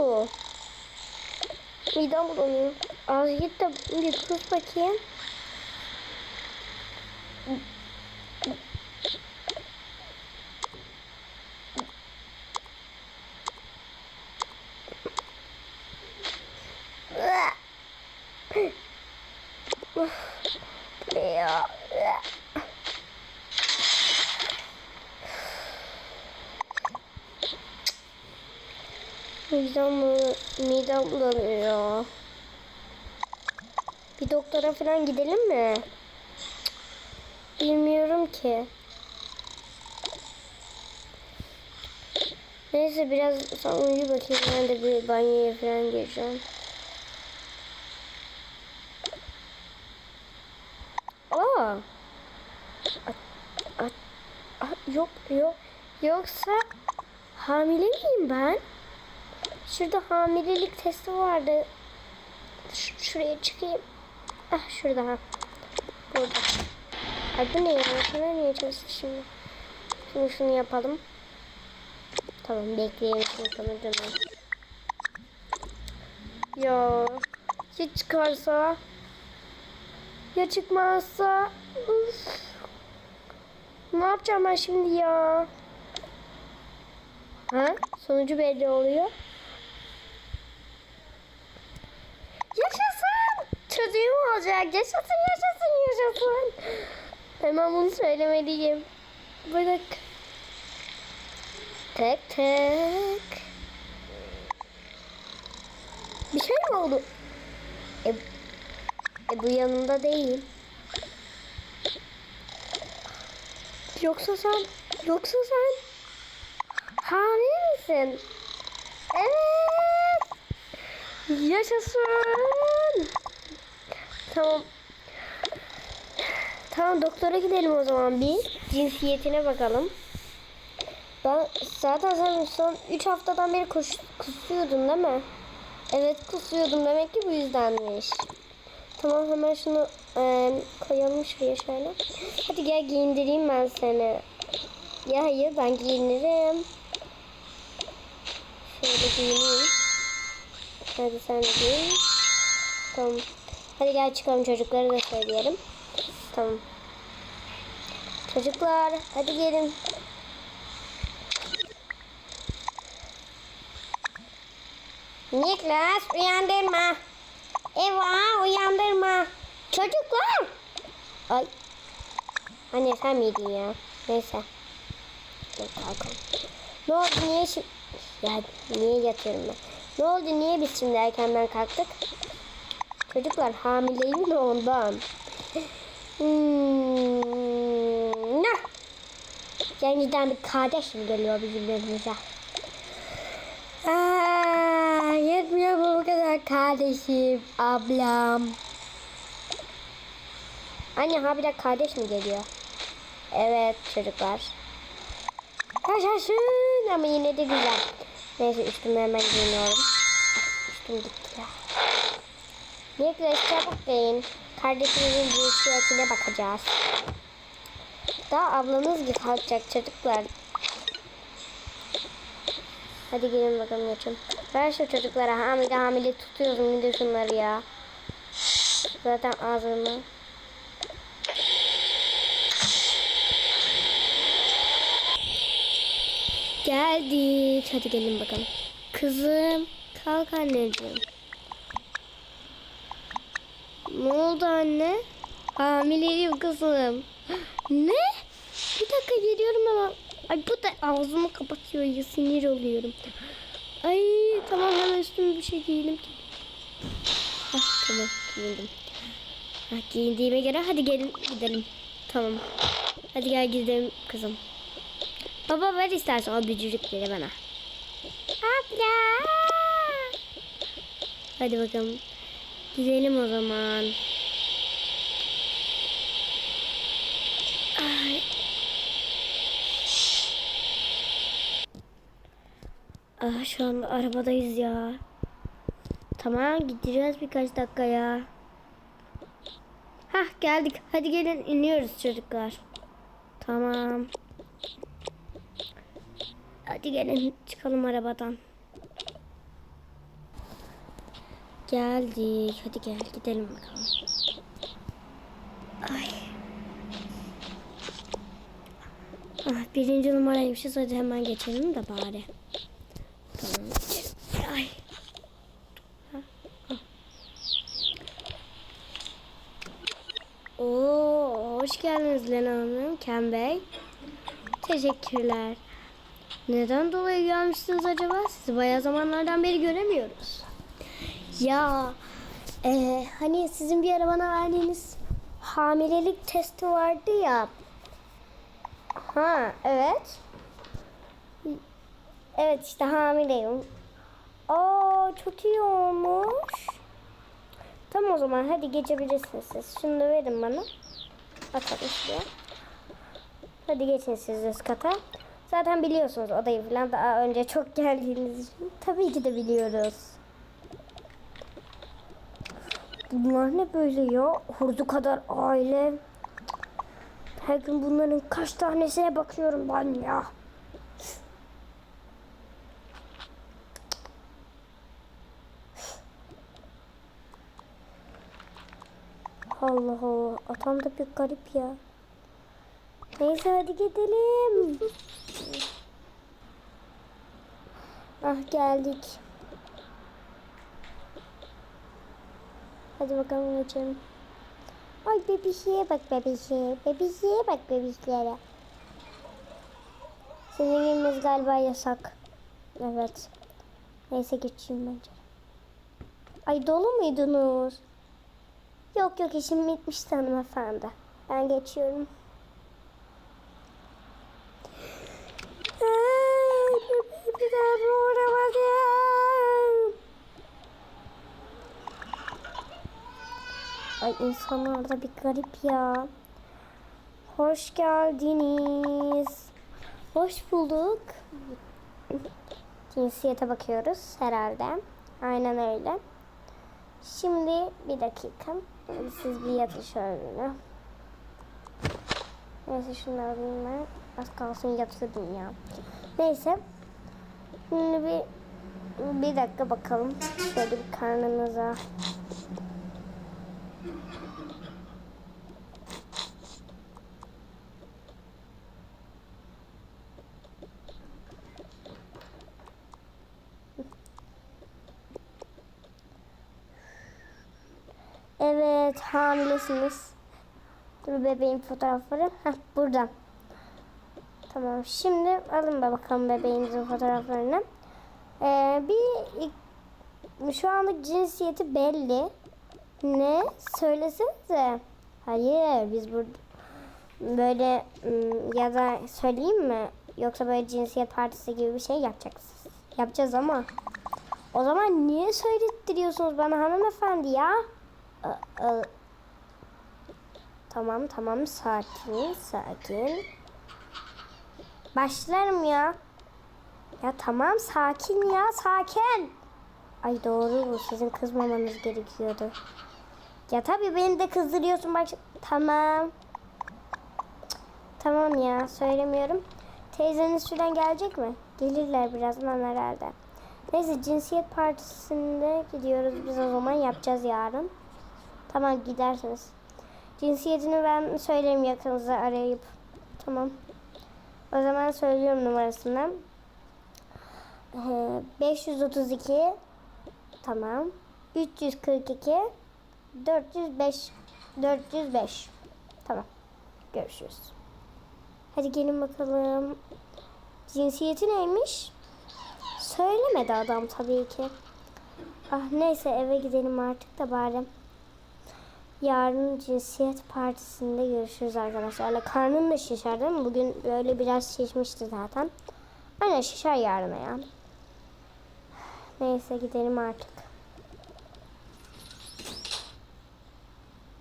oldu? Midem bulanıyor. Az git bir kus bakayım. Ya. Midem, midem bulanıyor. Bir doktora falan gidelim mi? Bilmiyorum ki. Neyse biraz sen uyu bakayım ben de bir banyoya falan gireceğim. Aa. At, at, yok yok. Yoksa hamile miyim ben? Şurada hamilelik testi vardı. Ş- şuraya çıkayım. Ah şurada ha. Burada. Ay bu ne ya? Makine niye çalıştı şimdi? Şimdi şunu yapalım. Tamam bekleyelim şimdi kameranı. Ya ya çıkarsa? Ya çıkmazsa? Uf. Ne yapacağım ben şimdi ya? Ha? Sonucu belli oluyor. Yaşasın! Çocuğum olacak. Yaşasın, yaşasın, yaşasın. Hemen bunu söylemeliyim. Bırak. Tek tek. Bir şey mi oldu? E, e bu yanımda değil. Yoksa sen, yoksa sen hamile misin? Evet. Yaşasın. Tamam. Tamam doktora gidelim o zaman bir. Cinsiyetine bakalım. Ben zaten sen son 3 haftadan beri kus, kusuyordun değil mi? Evet kusuyordum demek ki bu yüzdenmiş. Tamam hemen şunu e, koyalım şuraya şöyle. Hadi gel giyindireyim ben seni. Ya hayır ben giyinirim. Şöyle giyineyim. Hadi sen de giyin. Tamam. Hadi gel çıkalım çocukları da söyleyelim. Tamam. Çocuklar hadi gelin. Niklas uyandırma. Eva uyandırma. Çocuklar. Ay. Anne sen miydin ya? Neyse. Dur kalkalım. Ne oldu niye şimdi... Ya niye yatıyorum ben? Ne oldu niye biz şimdi erkenden kalktık? Çocuklar hamileyim de ondan. Hmm, ne? Yeniden bir kardeşim geliyor bizim evimize. Aa, yetmiyor bu kadar kardeşim, ablam? Anne ha bir de kardeş mi geliyor? Evet çocuklar. Yaşasın ama yine de güzel. Neyse üstümü hemen giyiniyorum. Üstüm gitti ya. Niklas çabuk giyin. Kardeşimizin cinsiyetine bakacağız. Daha ablanız gibi kalkacak çocuklar. Hadi gelin bakalım geçin. Ver şu çocuklara hamile hamile tutuyorsun bir de şunları ya. Zaten ağzını. Geldik. Hadi gelin bakalım. Kızım kalk anneciğim. Ne oldu anne? Hamileyim kızım. Ne? Bir dakika geliyorum ama. Ay bu da ağzımı kapatıyor ya sinir oluyorum. Ay tamam hemen üstüme bir şey giyelim. Ah tamam giyindim. Ah, giyindiğime göre hadi gelin gidelim. Tamam. Hadi gel gidelim kızım. Baba ver istersen o bücürükleri bana. Abla. Hadi bakalım. Gidelim o zaman. Ay. Ah şu an arabadayız ya. Tamam gideceğiz birkaç dakika ya. Hah geldik. Hadi gelin iniyoruz çocuklar. Tamam. Hadi gelin çıkalım arabadan. Geldik. Hadi gel gidelim bakalım. Ay. Ah, birinci numaraymışız. Hadi hemen geçelim de bari. Ay. Oo, hoş geldiniz Lena Hanım, Ken Bey. Teşekkürler. Neden dolayı gelmişsiniz acaba? Sizi bayağı zamanlardan beri göremiyoruz. Ya, e, hani sizin bir ara bana verdiğiniz hamilelik testi vardı ya. Ha, evet. Evet işte hamileyim. Aa, çok iyi olmuş. Tamam o zaman hadi geçebilirsiniz siz. Şunu da verin bana. Atalım şuraya. Hadi geçin siz üst kata. Zaten biliyorsunuz odayı falan daha önce çok geldiğiniz için. Tabii ki de biliyoruz. Bunlar ne böyle ya? Hurdu kadar aile. Her gün bunların kaç tanesine bakıyorum ben ya. Allah Allah. Atam da bir garip ya. Neyse hadi gidelim. Ah geldik. Hadi bakalım geçelim. Ay bebişeye bak bebişeye. Bebişeye bak bebişlere. Senin girmeniz galiba yasak. Evet. Neyse geçeyim bence. Ay dolu muydunuz? Yok yok işim bitmişti hanımefendi. Ben geçiyorum. Ay, daha uğramadım. Ay insanlar da bir garip ya. Hoş geldiniz. Hoş bulduk. Cinsiyete bakıyoruz herhalde. Aynen öyle. Şimdi bir dakika. Siz bir yatın şöyle. Neyse şunu alayım ben. Az kalsın yatıyordum ya. Neyse. Şimdi bir bir dakika bakalım. Şöyle bir karnınıza. Evet hamilesiniz. Dur bebeğin fotoğrafları. Heh, burada. Tamam şimdi alın da bakalım bebeğinizin fotoğraflarını. Ee, bir şu anda cinsiyeti belli. Ne? Söylesenize. Hayır biz burada böyle ım, ya da söyleyeyim mi? Yoksa böyle cinsiyet partisi gibi bir şey yapacaksınız. Yapacağız ama. O zaman niye söylettiriyorsunuz bana hanımefendi ya? Tamam tamam sakin sakin. Başlarım ya. Ya tamam sakin ya sakin. Ay doğru bu sizin kızmamanız gerekiyordu. Ya tabii beni de kızdırıyorsun bak. Tamam. Tamam ya söylemiyorum. Teyzeniz şuradan gelecek mi? Gelirler birazdan herhalde. Neyse cinsiyet partisinde gidiyoruz biz o zaman yapacağız yarın. Tamam gidersiniz. Cinsiyetini ben söylerim yakınıza arayıp. Tamam. O zaman söylüyorum numarasını. Ee, 532 Tamam. 342 405 405 Tamam. Görüşürüz. Hadi gelin bakalım. Cinsiyeti neymiş? Söylemedi adam tabii ki. Ah neyse eve gidelim artık da bari. Yarın cinsiyet partisinde görüşürüz arkadaşlarla. Karnım da şişer değil mi? Bugün böyle biraz şişmişti zaten. Aynen şişer yarına ya. Neyse gidelim artık.